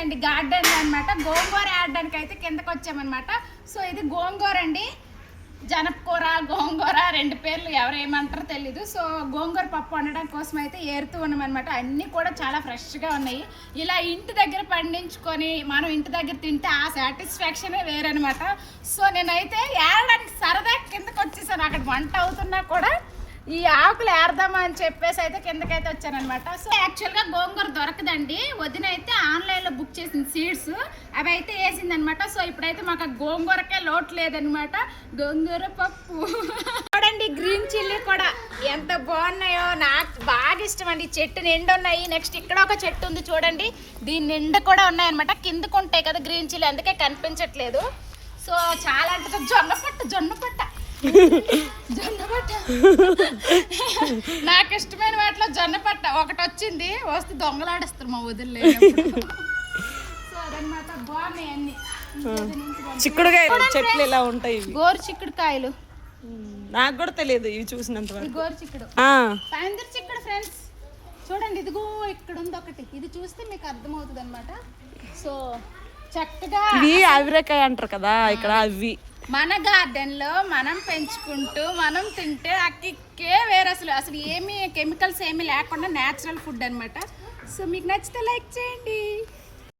అండి గార్డెన్ అన్నమాట. గోంగూర ఆడడానికి అయితే కిందకి వచ్చామన్నమాట సో ఇది గోంగూర అండి. జనపకూర గోంగూర రెండు పేర్లు ఎవరు తెలీదు. సో గోంగూర పప్పు వండడం కోసం అయితే ఏరుతూ ఉన్నామన్నమాట. అన్నీ కూడా చాలా ఫ్రెష్గా ఉన్నాయి. ఇలా ఇంటి దగ్గర పండించుకొని మనం ఇంటి దగ్గర తింటే ఆ సాటిస్ఫాక్షనే వేరనమాట సో నేనైతే ఏరడానికి సరదా కిందకి వచ్చేసాను అక్కడ వంట అవుతున్నా కూడా ఈ ఆకులు ఏరదామా అని చెప్పేసి అయితే కిందకైతే వచ్చానమాట సో యాక్చువల్గా గోంగూర దొరకదండి. వదిన బుక్ చేసిన సీడ్స్ అవి అయితే వేసింది అనమాట సో ఇప్పుడైతే మాకు గోంగూరకే లోటు లేదనమాట. గోంగూర పప్పు. చూడండి గ్రీన్ చిల్లీ కూడా ఎంత బాగున్నాయో. నాకు బాగా ఇష్టం అండి. ఈ చెట్టు నిండు ఉన్నాయి. నెక్స్ట్ ఇక్కడ ఒక చెట్టు ఉంది చూడండి. దీని నిండు కూడా ఉన్నాయన్నమాట. కిందకు ఉంటాయి కదా గ్రీన్ చిల్లీ అందుకే కనిపించట్లేదు. సో చాలా అంటే జొన్న పట్ట జొన్న పట్ట. జొన్న పట్ట. నాకు ఇష్టమైన వాటిలో జొన్న పట్ట. ఒకటి వచ్చింది. వస్తే దొంగలాడేస్తారు మా వదిలే బాగున్నాయి అన్ని. చిక్కుడుకాయలు చెట్లు ఇలా ఉంటాయి ఇవి? గోరు చిక్కుడుకాయలు. నాకు కూడా తెలియదు ఇవి చూసినంత ఇది వరకు. గోరు చిక్కుడు. ఆ, పందిరి చిక్కుడు ఫ్రెండ్స్ చూడండి ఇదిగో ఇక్కడ ఉంది ఒకటి. ఇది చూస్తే మీకు అర్థమవుతుంది అనమాట సో చక్కగా ఇవి ఆవిరకాయ అంటారు కదా ఇక్కడ అవి. మన గార్డెన్లో మనం పెంచుకుంటూ మనం తింటే ఆ కిక్కే వేరే అసలు. అసలు ఏమీ కెమికల్స్ ఏమీ లేకుండా నేచురల్ ఫుడ్ అన్నమాట. సో మీకు నచ్చితే లైక్ చేయండి.